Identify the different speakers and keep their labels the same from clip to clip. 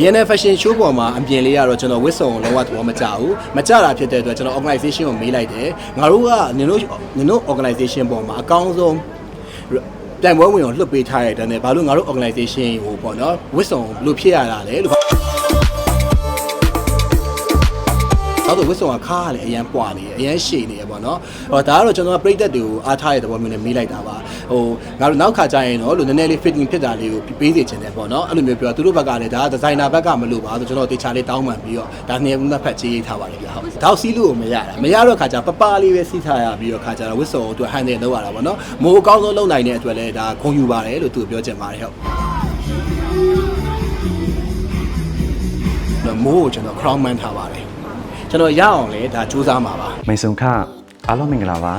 Speaker 1: အရင်က fashion show ပေါ်မှာအပြင်လေးရတော့ကျွန်တော်ဝစ်စုံကိုလုံးဝသဘောမကျဘူးမကျတာဖြစ်တဲ့အတွက်ကျွန်တော် organization ကိုမေးလိုက်တယ်ငါတို့ကနင်တို့နင်တို့ organization ပေါ်မှာအကောင်းဆုံးတိုင်ပွဲဝင်ကိုလွှတ်ပေးထားရတဲ့နဲ့ဘာလို့ငါတို့ organization ကိုပေါ့နော်ဝစ်စုံဘယ်လိုဖြစ်ရတာလဲလို့ တော့ဝစ်စုံကခါရလေအရန်ပွားနေတယ်အရန်ရှည်နေရပေါ့နော်ဟောဒါကတော့ကျွန်တော်ကပြိသက်တွေကိုအားထားတဲ့သဘောမျိုးနဲ့မေးလိုက်တာပါဟိုငါတို့နောက်ခါကျရင်တော့လို့နည်းနည်းလေး fitting ဖြစ်တာလေးကိုပေးစေချင်တယ်ပေါ့နော်အဲ့လိုမျိုးပြောသူတို့ဘက်ကလည်းဒါကဒီဇိုင်နာဘက်ကမလို့ပါဆိုကျွန်တော်တေချာလေးတောင်းပန်ပြီးတော့ဒါနေဦးနှစ်ဖက်ချေးရေးထားပါတယ်ဗျဟုတ်တောက်စီးလို့ကိုမရတာမရတော့ခါကျပပလေးပဲစီးထားရပြီးတော့ခါကျတော့ဝစ်စုံကိုသူဟန်တယ်လောက်ရတာပေါ့နော်မိုးအကောင်းဆုံးလုံနိုင်တဲ့အတွက်လည်းဒါခုံယူပါတယ်လို့သူပြောချင်ပါတယ်ဟုတ်မိုးကိုကျွန်တော် crown man ထားပါတယ် ကျွန်တော်ရအောင်လေဒါစူးစမ်းမှာပါ
Speaker 2: မိတ်ဆုံခအားလုံးမင်္ဂလာပါ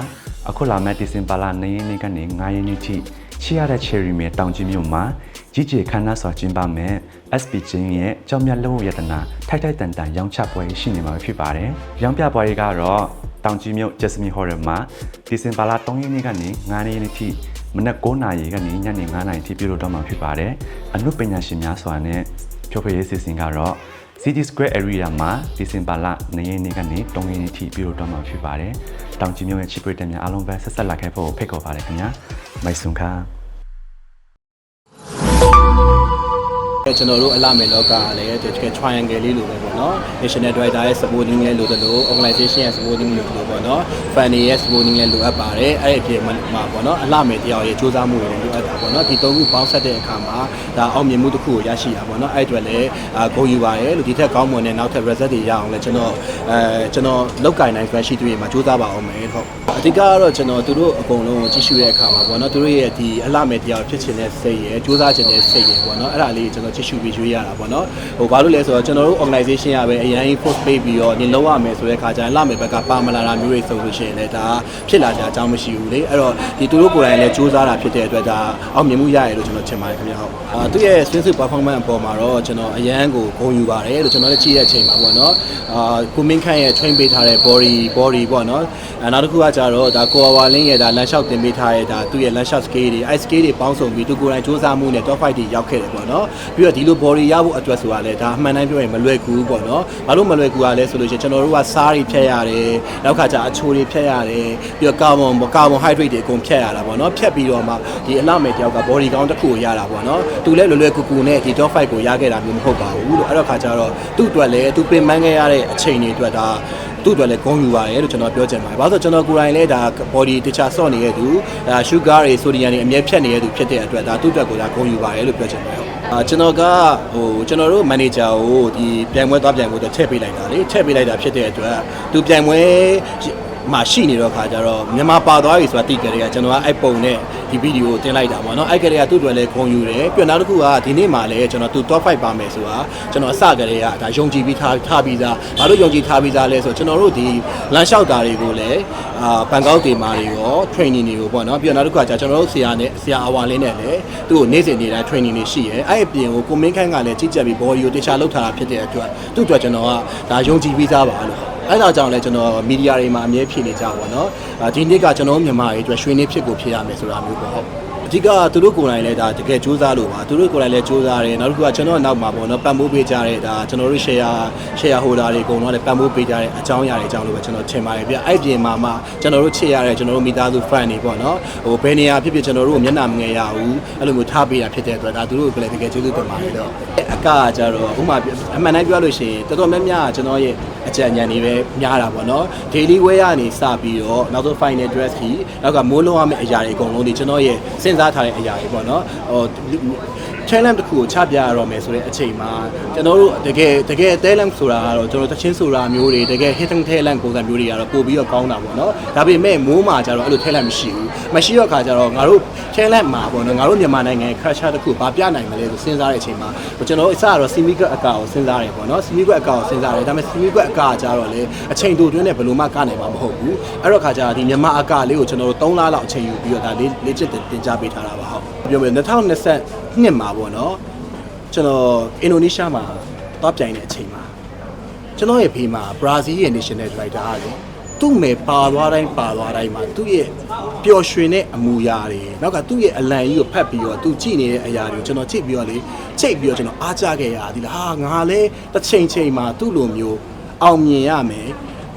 Speaker 2: အခုလာမယ့်ဒီဇင်ဘာလ9ရက်နေ့ကနေ9ရက်နေ့ထိရှိရတဲ့ Cherry Mill တောင်ကြီးမြို့မှာကြီးကြီးခမ်းနားစွာကျင်းပမယ် SP ချင်းရဲ့ကြောင်မြတ်လုံးဝယတနာထိုက်ထိုက်တန်တန်ရောင်းချပွဲရှိနေမှာဖြစ်ပါတယ်။ရောင်းပြပွဲကတော့တောင်ကြီးမြို့ Jasmine Hall မှာဒီဇင်ဘာလ3ရက်နေ့ကနေ9ရက်နေ့ထိမနက်9:00နာရီကနေညနေ9:00နာရီထိပြုလုပ်တော့မှာဖြစ်ပါတယ်။အမှုပညာရှင်များစွာနဲ့ဖြိုးဖျရေးစီစဉ်ကတော့ City Square Area မှာဒီဇင်ဘာလ2ရက်နေ့ကနေ3ရက်နေ့ထိပြုလုပ်တော့မှာဖြစ်ပါတယ်။တောင်ကြီးမြို့ရဲ့ချစ်ပရိသတ်များအားလုံးပဲဆက်ဆက်လာခဲ့ဖို့ဖိတ်ခေါ်ပါတယ်ခင်ဗျာ။မိုက်ဆွန်ခါ
Speaker 1: ကျွန်တော်တို့အလမယ်လောကကလည်းတကယ် triangle လေးလိုပဲပေါ့နော် national director ရဲ့ supporting လည်းလိုတယ်လို့ organization ရဲ့ supporting လိုတယ်လို့ပေါ့နော် fan ရဲ့ supporting လည်းလိုအပ်ပါတယ်အဲ့ဒီအပြင်မှာပေါ့နော်အလမယ်တရားရဲ့စူးစမ်းမှုတွေလည်းလိုအပ်တာပေါ့နော်ဒီသုံးခုပေါင်းဆက်တဲ့အခါမှာဒါအောင်မြင်မှုတစ်ခုကိုရရှိတာပေါ့နော်အဲ့အတွက်လည်းအာဂုဏ်ယူပါတယ်လို့ဒီထက်ကောင်းမွန်တဲ့နောက်ထပ် result တွေရအောင်လည်းကျွန်တော်အဲကျွန်တော်လောက်ကင်နိုင် fresh တွေမှာစူးစမ်းပါအောင်မယ်ဟုတ် အဓိကကတော့ကျွန်တော်တို့အကုန်လုံးကိုကြည့်ရှုတဲ့အခါမှာပေါ့နော်သူတို့ရဲ့ဒီအလမယ်တရားဖြစ်ချင်တဲ့စိတ်ရဲ့စူးစမ်းချင်တဲ့စိတ်ရဲ့ပေါ့နော်အဲ့ဒါလေးကျွန်တော်ကြည့်ရှုပြီးရွေးရတာပေါ့နော်ဟိုဘာလို့လဲဆိုတော့ကျွန်တော်တို့ organization ရပဲအရင် post ပေးပြီးတော့ညလုံးရမယ်ဆိုတဲ့ခါကျရင်လမယ်ဘက်ကပါမလာတာမျိုးတွေဆိုလို့ရှိရင်လည်းဒါဖြစ်လာကြအကြောင်းမရှိဘူးလေအဲ့တော့ဒီသူတို့ကိုယ်တိုင်လည်းစူးစမ်းတာဖြစ်တဲ့အတွက်ဒါအောင်မြင်မှုရရလို့ကျွန်တော်ထင်ပါတယ်ခင်ဗျာဟုတ်အာသူရဲ့ swimsuit performance အပေါ်မှာတော့ကျွန်တော်အရန်ကိုဂုဏ်ယူပါတယ်လို့ကျွန်တော်လည်းကြည့်တဲ့အချိန်မှာပေါ့နော်အာကိုမင်းခန့်ရဲ့ train ပေးထားတဲ့ body body ပေါ့နော် အဲနောက်တစ်ခုကကြတော့ဒါကိုဝါလင်းရဲ့ဒါလန်လျှောက်တင်ပေးထားတဲ့ဒါသူ့ရဲ့လန်လျှောက် scale တွေ ice scale တွေပေါင်းစုံပြီးသူကိုယ်တိုင်စူးစမ်းမှုနဲ့ top 5တွေရောက်ခဲ့တယ်ပေါ့နော်ပြီးတော့ဒီလို body ရဖို့အတွက်ဆိုတာလည်းဒါအမှန်တမ်းပြောရင်မလွယ်ကူဘူးပေါ့နော်ဘာလို့မလွယ်ကူရလဲဆိုလို့ရှိရင်ကျွန်တော်တို့ကစားတွေဖြတ်ရတယ်နောက်ခါကျအချိုတွေဖြတ်ရတယ်ပြီးတော့ကာဗွန်ကာဗွန်ဟိုက်ဒရိတ်တွေအကုန်ဖြတ်ရတာပေါ့နော်ဖြတ်ပြီးတော့မှဒီအလှမဲ့တယောက်က body ကောင်းတစ်ခုကိုရတာပေါ့နော်သူလည်းလွယ်လွယ်ကူကူနဲ့ဒီ top 5ကိုရခဲ့တာမျိုးမဟုတ်ပါဘူးလို့အဲ့တော့ခါကျတော့သူ့အတွက်လည်းသူပင်ပန်းခဲ့ရတဲ့အချိန်တွေအတွက်ဒါ သူ့အတွက်လည်းဂုဏ်ယူပါတယ်လို့ကျွန်တော်ပြောချင်ပါတယ်။ဘာလို့ဆိုကျွန်တော်ကိုယ်တိုင်လည်းဒါ body တခြားဆော့နေတဲ့သူဒါ sugar တွေ sodium တွေအမြဲဖြတ်နေတဲ့သူဖြစ်တဲ့အတွက်ဒါသူ့အတွက်ကိုဒါဂုဏ်ယူပါတယ်လို့ပြောချင်ပါတယ်။အာကျွန်တော်ကဟိုကျွန်တော်တို့ manager ကိုဒီပြိုင်ပွဲသွားပြိုင်ပွဲတော့ထည့်ပေးလိုက်တာလေထည့်ပေးလိုက်တာဖြစ်တဲ့အတွက်သူပြိုင်ပွဲ မှာရှိနေတော့ခါကျတော့မြန်မာပါသွားပြီဆိုတာသိကြတယ်ကကျွန်တော်ကအဲ့ပုံနဲ့ဒီဗီဒီယိုကိုတင်လိုက်တာပေါ့နော်အဲ့ကလေးကသူ့အတွက်လည်းဂုဏ်ယူတယ်ပြနောက်တစ်ခုကဒီနေ့မှလည်းကျွန်တော်သူ top 5ပါမယ်ဆိုတာကျွန်တော်အစကတည်းကဒါယုံကြည်ပြီးထားထားပြီးသားဘာလို့ယုံကြည်ထားပြီးသားလဲဆိုတော့ကျွန်တော်တို့ဒီလမ်းလျှောက်တာတွေကိုလည်းအာဘန်ကောက်ဒေမာတွေရော training တွေကိုပေါ့နော်ပြနောက်တစ်ခုကကျွန်တော်တို့ဆရာနဲ့ဆရာအဝါလင်းနဲ့လည်းသူ့ကိုနေ့စဉ်နေ့တိုင်း training တွေရှိရဲအဲ့အပြင်ကိုကိုမင်းခန့်ကလည်းကြီးကြပ်ပြီး body ကိုတခြားလောက်ထားတာဖြစ်တဲ့အတွက်သူ့အတွက်ကျွန်တော်ကဒါယုံကြည်ပြီးသားပါလို့ အဲ့ဒါကြောင့်လည်းကျွန်တော်မီဒီယာတွေမှာအမြဲဖြစ်နေကြပါတော့။ဒီနေ့ကကျွန်တော်မြန်မာတွေအတွက်ရွှေနေ့ဖြစ်ကိုဖြစ်ရမယ်ဆိုတာမျိုးပေါ့ဟုတ်။အဓိကသူတို့ကိုယ်တိုင်လည်းဒါတကယ်စူးစမ်းလို့ပါသူတို့ကိုယ်တိုင်လည်းစူးစမ်းတယ်နောက်တစ်ခုကကျွန်တော်နောက်မှာပေါ့နော်ပံ့ပိုးပေးကြတဲ့ဒါကျွန်တော်တို့ share share holder တွေအကုန်လုံးလည်းပံ့ပိုးပေးကြတဲ့အကြောင်းအရာတွေအကြောင်းလို့ပဲကျွန်တော်ထင်ပါတယ်ဗျအဲ့ပြင်မှာမှကျွန်တော်တို့ချစ်ရတဲ့ကျွန်တော်တို့မိသားစု friend တွေပေါ့နော်ဟိုဘယ်နေရာဖြစ်ဖြစ်ကျွန်တော်တို့ကိုမျက်နှာမငယ်ရဘူးအဲ့လိုမျိုးထားပေးတာဖြစ်တဲ့အတွက်ဒါသူတို့ကိုလည်းတကယ်ကျေးဇူးတင်ပါတယ်တော့အကကကြတော့ဥမာအမှန်တမ်းပြောလို့ရှိရင်တော်တော်များများကျွန်တော်ရဲ့ အကြံဉာဏ်တွေပဲများတာပေါ့နော် daily wear ကနေစပြီးတော့နောက်ဆုံး final dress ကြီးနောက်ကမိုးလုံးရမယ့်အရာတွေအကုန်လုံးဒီကျွန်တော်ရဲ့စဉ်းစားထားတဲ့အရာတွေပေါ့နော်ဟို challenge တစ်ခုကိုချပြရတော့မယ်ဆိုတဲ့အချိန်မှာကျွန်တော်တို့တကယ်တကယ် talent ဆိုတာကတော့ကျွန်တော်တချင်းဆိုတာမျိုးတွေတကယ် hidden talent ပုံစံမျိုးတွေကတော့ပို့ပြီးတော့ကောင်းတာပေါ့နော်ဒါပေမဲ့မိုးမှာကျတော့အဲ့လို talent မရှိဘူးမရှိတော့ခါကျတော့ငါတို့ talent မှာပေါ့နော်ငါတို့မြန်မာနိုင်ငံရဲ့ culture တစ်ခုဘာပြနိုင်မလဲဆိုစဉ်းစားတဲ့အချိန်မှာကျွန်တော်အစကတော့ semi cut အကာကိုစဉ်းစားတယ်ပေါ့နော် semi cut အကာကိုစဉ်းစားတယ်ဒါပေမဲ့ semi cut အကာကကျတော့လေအချိန်တိုတွင်းနဲ့ဘယ်လိုမှကနိုင်မှာမဟုတ်ဘူးအဲ့တော့ခါကျတော့ဒီမြန်မာအကာလေးကိုကျွန်တော်တို့3လလောက်အချိန်ယူပြီးတော့ဒါလေးလေ့ကျင့်တင်ကြားပေးထားတာပါဟုတ်ပြောမယ်2020 နှစ်မှာပေါ့နော်ကျွန်တော်အင်ဒိုနီးရှားမှာသွားပြိုင်တဲ့အချိန်မှာကျွန်တော်ရဲ့ဖေးမှာဘရာဇီးရဲ့ national director ကလေသူ့မယ်ပါသွားတိုင်းပါသွားတိုင်းမှာသူ့ရဲ့ပျော်ရွှင်တဲ့အမူအရာတွေနောက်ကသူ့ရဲ့အလံကြီးကိုဖတ်ပြီးတော့သူကြည့်နေတဲ့အရာတွေကိုကျွန်တော်ကြည့်ပြီးတော့လေချိန်ပြီးတော့ကျွန်တော်အားကြခဲ့ရသည်လားဟာငါလည်းတစ်ချိန်ချိန်မှာသူ့လိုမျိုးအောင်မြင်ရမယ်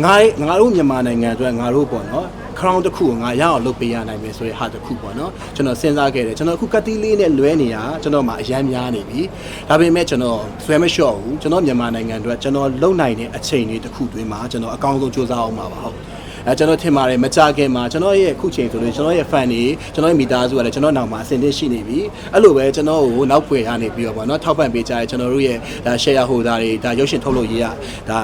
Speaker 1: ငါငါတို့မြန်မာနိုင်ငံအတွက်ငါတို့ပေါ့နော် crown တစ်ခုကိုငါရအောင်လုပ်ပေးရနိုင်မယ်ဆိုတဲ့ဟာတစ်ခုပေါ့နော်ကျွန်တော်စဉ်းစားခဲ့တယ်ကျွန်တော်အခုကတိလေးနဲ့လွဲနေတာကျွန်တော်မှအရန်များနေပြီဒါပေမဲ့ကျွန်တော်ဆွဲမလျှော့ဘူးကျွန်တော်မြန်မာနိုင်ငံအတွက်ကျွန်တော်လုံနိုင်တဲ့အချိန်လေးတစ်ခုတွင်းမှာကျွန်တော်အကောင်းဆုံးစူးစမ်းအောင်ပါပါဟုတ်အဲကျွန်တော်ထင်ပါတယ်မကြခင်မှာကျွန်တော်ရဲ့အခုချိန်ဆိုလို့ကျွန်တော်ရဲ့ fan တွေကျွန်တော်ရဲ့မိသားစုကလည်းကျွန်တော်နောက်မှာအဆင်သင့်ရှိနေပြီအဲ့လိုပဲကျွန်တော်ကိုနောက်ဖွယ်ရနေပြီးတော့ပေါ့နော်ထောက်ပံ့ပေးကြတဲ့ကျွန်တော်တို့ရဲ့ဒါ share holder တွေဒါရုပ်ရှင်ထုတ်လို့ရေးရဒါ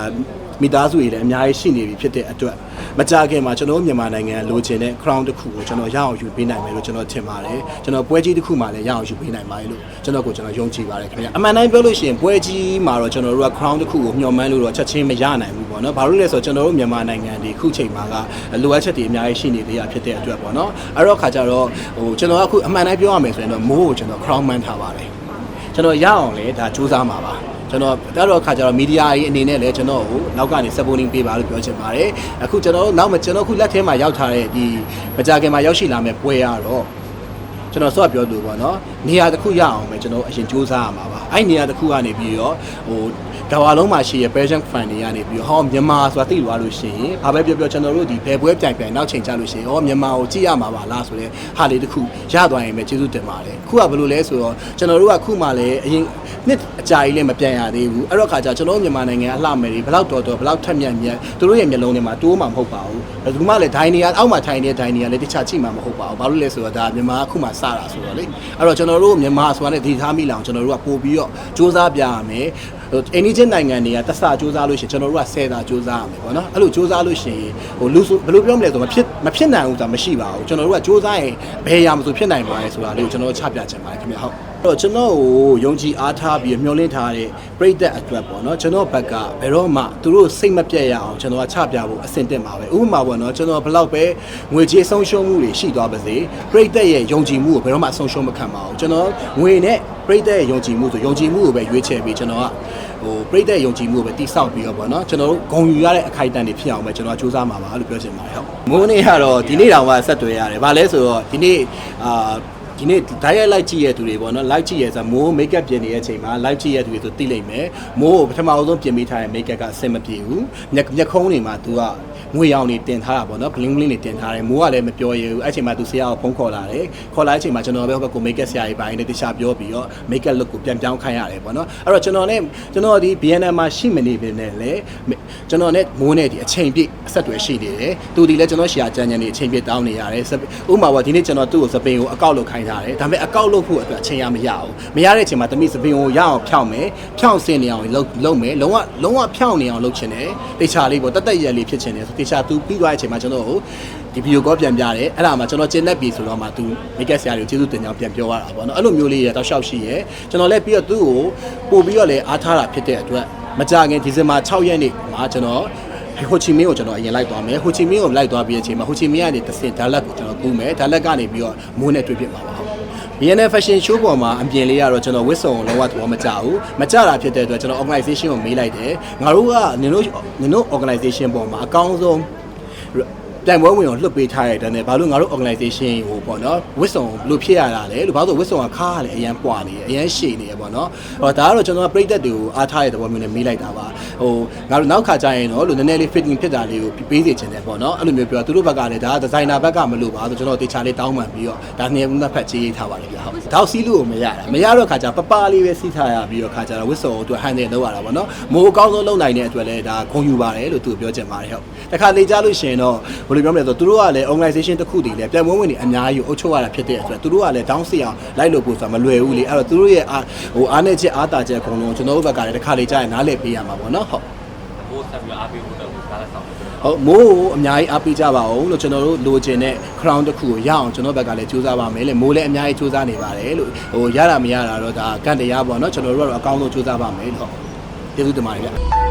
Speaker 1: မိသားစုတွေလည်းအများကြီးရှိနေပြီဖြစ်တဲ့အတွက်မကြခင်မှာကျွန်တော်တို့မြန်မာနိုင်ငံလိုချင်တဲ့ crown တစ်ခုကိုကျွန်တော်ရအောင်ယူပေးနိုင်မယ်လို့ကျွန်တော်ထင်ပါတယ်ကျွန်တော်ပွဲကြီးတစ်ခုမှလည်းရအောင်ယူပေးနိုင်ပါတယ်လို့ကျွန်တော်ကိုကျွန်တော်ယုံကြည်ပါတယ်ခင်ဗျာအမှန်တိုင်းပြောလို့ရှိရင်ပွဲကြီးမှာတော့ကျွန်တော်တို့က crown တစ်ခုကိုမျှော်မှန်းလို့တော့ချက်ချင်းမရနိုင်ဘူးပေါ့နော်ဘာလို့လဲဆိုတော့ကျွန်တော်တို့မြန်မာနိုင်ငံဒီခုချိန်မှာကလိုအပ်ချက်တွေအများကြီးရှိနေသေးရဖြစ်တဲ့အတွက်ပေါ့နော်အဲ့တော့ခါကြတော့ဟိုကျွန်တော်ကအခုအမှန်တိုင်းပြောရမယ်ဆိုရင်တော့မိုးကိုကျွန်တော် crown မှန်းထားပါတယ်ကျွန်တော်ရအောင်လေဒါစူးစမ်းမှာပါ ကျွန်တော်တတော့ခါကျတော့မီဒီယာကြီးအနေနဲ့လည်းကျွန်တော်ကိုနောက်ကနေ supporting ပေးပါလို့ပြောချင်ပါတယ်အခုကျွန်တော်တို့နောက်မှကျွန်တော်အခုလက်ထဲမှာရောက်ထားတဲ့ဒီမကြခင်မှာရောက်ရှိလာမဲ့ပွဲရတော့ ကျွန်တော်ဆော့ပြောလို့ပေါ့နော်နေရာတစ်ခုရအောင်ပဲကျွန်တော်အရင်စူးစမ်းရမှာပါအဲ့နေရာတစ်ခုကနေပြီးတော့ဟိုကဘာလုံးမှာရှိရ Belgian fan တွေကနေပြီးတော့ဟောမြန်မာဆိုတာသိသွားလို့ရှိရင်ဘာပဲပြောပြောကျွန်တော်တို့ဒီဘယ်ပွဲပြိုင်ပြိုင်နောက်ချိန်ကြလို့ရှိရင်ဟောမြန်မာကိုကြည့်ရမှာပါလားဆိုတဲ့ဟာလေးတစ်ခုရသွားရင်ပဲကျေးဇူးတင်ပါတယ်ခုကဘယ်လိုလဲဆိုတော့ကျွန်တော်တို့ကခုမှလည်းအရင်နှစ်အကြာကြီးလည်းမပြန်ရသေးဘူးအဲ့တော့ခါကျကျွန်တော်တို့မြန်မာနိုင်ငံအလှမယ်တွေဘလောက်တော်တော်ဘလောက်ထက်မြက်မြက်သူတို့ရဲ့မျက်လုံးထဲမှာတိုးမှမဟုတ်ပါဘူးဘယ်သူမှလည်းဒိုင်းနေရအောက်မှာထိုင်နေတဲ့ဒိုင်းနေရလည်းတခြားကြည့်မှမဟုတ်ပါဘူးဘာလို့လဲဆိုတော့ဒါမြန်မာကခုမှစတာဆိုတော့လေအဲ့တော့ကျွန်တော်တို့မြန်မာဆိုတာနဲ့ဒီထားမိလောင်ကျွန်တော်တို့ကပို့ပြီးတော့စူးစမ်းပြရမယ်ဟိုအိန္ဒိချင်းနိုင်ငံတွေကတဆစူးစမ်းလို့ရှိရင်ကျွန်တော်တို့ကဆယ်တာစူးစမ်းရမယ်ပေါ့နော်အဲ့လိုစူးစမ်းလို့ရှိရင်ဟိုလူဆိုဘယ်လိုပြောမလဲဆိုမဖြစ်မဖြစ်နိုင်ဘူးဆိုတာမရှိပါဘူးကျွန်တော်တို့ကစူးစမ်းရင်ဘယ်ရာမဆိုဖြစ်နိုင်ပါတယ်ဆိုတာလေးကိုကျွန်တော်တို့ချပြချင်ပါတယ်ခင်ဗျဟုတ်အဲ့ တော့ကျွန်တော်ကိုယုံကြည်အားထားပြီးမျှော်လင့်ထားတဲ့ပရိသတ်အတွက်ပေါ့နော်ကျွန်တော်ဘက်ကဘယ်တော့မှသူတို့စိတ်မပြတ်ရအောင်ကျွန်တော်ကချပြဖို့အဆင်သင့်ပါပဲဥပမာပေါ့နော်ကျွန်တော်ဘယ်လောက်ပဲငွေကြေးဆုံးရှုံးမှုတွေရှိသွားပါစေပရိသတ်ရဲ့ယုံကြည်မှုကိုဘယ်တော့မှအဆုံးရှုံးမခံပါဘူးကျွန်တော်ငွေနဲ့ပရိသတ်ရဲ့ယုံကြည်မှုဆိုယုံကြည်မှုကိုပဲရွေးချယ်ပြီးကျွန်တော်ကဟိုပရိသတ်ယုံကြည်မှုကိုပဲတိဆောက်ပြီးတော့ပေါ့နော်ကျွန်တော်တို့ဂုံယူရတဲ့အခိုက်အတန့်တွေဖြစ်အောင်ပဲကျွန်တော်ကစူးစမ်းမှာပါလို့ပြောချင်ပါတယ်ဟုတ်မိုးနေ့ကတော့ဒီနေ့တောင်မှဆက်တွေ့ရတယ်ဘာလဲဆိုတော့ဒီနေ့အာ ဒီနေ့ diet light ကြည့်ရတဲ့သူတွေပေါ့နော် light ကြည့်ရဆိုမိုး makeup ပြင်နေတဲ့အချိန်မှာ light ကြည့်ရတဲ့သူတွေဆိုသိလိမ့်မယ်မိုးကိုပထမအဆုံးပြင်ပေးထားတဲ့ makeup ကအဆင်မပြေဘူးမျက်မျက်ခုံးတွေမှာ तू က ငွေရောင်တွေတင်ထားတာပေါ့နော် bling bling တွေတင်ထားတယ်မိုးကလည်းမပြောရဘူးအဲ့အချိန်မှာ तू ဆရာကိုဖုန်းခေါ်လာတယ်ခေါ်လာတဲ့အချိန်မှာကျွန်တော်ပဲဟိုဘက်ကို makeup ဆရာကြီးပိုင်းနဲ့တခြားပြောပြီးတော့ makeup look ကိုပြန်ပြောင်းခိုင်းရတယ်ပေါ့နော်အဲ့တော့ကျွန်တော်နဲ့ကျွန်တော်ဒီ BNN မှာရှိမနေပင်နဲ့လေကျွန်တော်နဲ့မိုးနဲ့ဒီအချိန်ပြည့်အဆက်အသွယ်ရှိနေတယ်သူဒီလည်းကျွန်တော်ရှာကြမ်းကြမ်းနေအချိန်ပြည့်တောင်းနေရတယ်ဥပမာပေါ့ဒီနေ့ကျွန်တော်သူ့ကိုစပင်ကိုအကောက်လုပ်ခိုင်းထားတယ်ဒါပေမဲ့အကောက်လုပ်ဖို့အတွက်အချိန်ရမရဘူးမရတဲ့အချိန်မှာတမိစပင်ကိုရအောင်ဖြောင်းမယ်ဖြောင်းစင်နေအောင်လုပ်လုပ်မယ်လုံးဝလုံးဝဖြောင်းနေအောင်လုပ်ချင်တယ်တေချာလေးပေါ့တက်တက်ရက်လေးဖြစ်ချင်တယ်ဆိုတေချာသူပြီးသွားတဲ့အချိန်မှာကျွန်တော်ကိုဒီဗီဒီယိုကောပြန်ပြတယ်အဲ့ဒါမှကျွန်တော်ကျင်းလက်ပြီဆိုတော့မှသူမိတ်ကက်ဆရာတွေကိုကျေးဇူးတင်ကြောင်းပြန်ပြောရတာပေါ့နော်အဲ့လိုမျိုးလေးရတော့ရှောက်ရှိရဲကျွန်တော်လည်းပြီးတော့သူ့ကိုပို့ပြီးတော့လည်းအားထားတာဖြစ်တဲ့အတွက်မကြခင်ဒီဇင်ဘာ6ရက်နေ့မှာကျွန်တော်ဟိုချီမင်းကိုကျွန်တော်အရင်လိုက်သွားမယ်ဟိုချီမင်းကိုလိုက်သွားပြီးအချိန်မှာဟိုချီမင်းကနေတစ်ဆင့်ဒါလက်ကိုကျွန်တော်ကူးမယ်ဒါလက်ကနေပြီးတော့မိုးနဲ့တွေ့ဖြစ်မှာပါ ဟုတ် BNN Fashion Show ပေါ်မှာအပြင်လေးကတော့ကျွန်တော်ဝစ်စုံလုံးဝသဘောမကျဘူးမကျတာဖြစ်တဲ့အတွက်ကျွန်တော် organization ကိုမေးလိုက်တယ်ငါတို့ကနင်တို့နင်တို့ organization ပေါ်မှာအကောင်းဆုံး တိုင်ပွဲဝင်ကိုလွတ်ပေးထားရတဲ့နဲ့ဘာလို့ငါတို့ organization ကိုပေါ့နော်ဝစ်စုံဘလို့ဖြစ်ရတာလဲလို့ဘာလို့ဝစ်စုံကခါရလဲအရန်ပွားနေတယ်အရန်ရှည်နေတယ်ပေါ့နော်ဟောဒါကတော့ကျွန်တော်ကပြိသက်တွေကိုအားထားတဲ့သဘောမျိုးနဲ့မေးလိုက်တာပါဟိုငါတို့နောက်ခါကျရင်တော့လို့နည်းနည်းလေး fitting ဖြစ်တာလေးကိုပေးစီချင်တယ်ပေါ့နော်အဲ့လိုမျိုးပြောသူတို့ဘက်ကလည်းဒါကဒီဇိုင်နာဘက်ကမလို့ပါဆိုကျွန်တော်တေချာလေးတောင်းပန်ပြီးတော့ဒါနေဦးနှစ်ဖက်ချေးရေးထားပါလေဗျာဟုတ်တောက်စီးလို့ကိုမရတာမရတော့ခါကျပပလေးပဲစီးထားရပြီးတော့ခါကျတော့ဝစ်စုံကိုသူဟန်တယ်လောက်ရတာပေါ့နော်မိုးအကောင်းဆုံးလုံနိုင်တဲ့အတွက်လည်းဒါခုံယူပါတယ်လို့သူပြောချင်ပါတယ်ဟုတ် တခါလေကြားလို့ရှိရင်တော့ဘယ်လိုပြောမလဲဆိုတော့သူတို့ကလည်း organization တစ်ခုတည်းလည်းပြန်မွေးဝင်နေအများကြီးကိုအုပ်ချုပ်ရတာဖြစ်တဲ့အတွက်သူတို့ကလည်း down စီအောင်လိုက်လို့ပို့ဆိုတာမလွယ်ဘူးလေအဲ့တော့သူတို့ရဲ့အာဟိုအားနဲ့ချက်အားတာချက်အကုန်လုံးကျွန်တော်တို့ဘက်ကလည်းတခါလေကြားရင်နားလည်ပေးရမှာပေါ့နော်ဟုတ်
Speaker 3: ဘိုးဆက်ပြီးအားပေးဖို့တော့ဒါလည်းဆောင်တယ်
Speaker 1: ဟုတ်မိုးကိုအများကြီးအားပေးကြပါအောင်လို့ကျွန်တော်တို့လိုချင်တဲ့ crown တစ်ခုကိုရအောင်ကျွန်တော်ဘက်ကလည်းစူးစမ်းပါမယ်လေမိုးလည်းအများကြီးစူးစမ်းနေပါတယ်လို့ဟိုရတာမရတာတော့ဒါကန့်တရားပေါ့နော်ကျွန်တော်တို့ကတော့အကောင်းဆုံးစူးစမ်းပါမယ်လို့ဟုတ်ကျေးဇူးတင်ပါတယ်ဗျ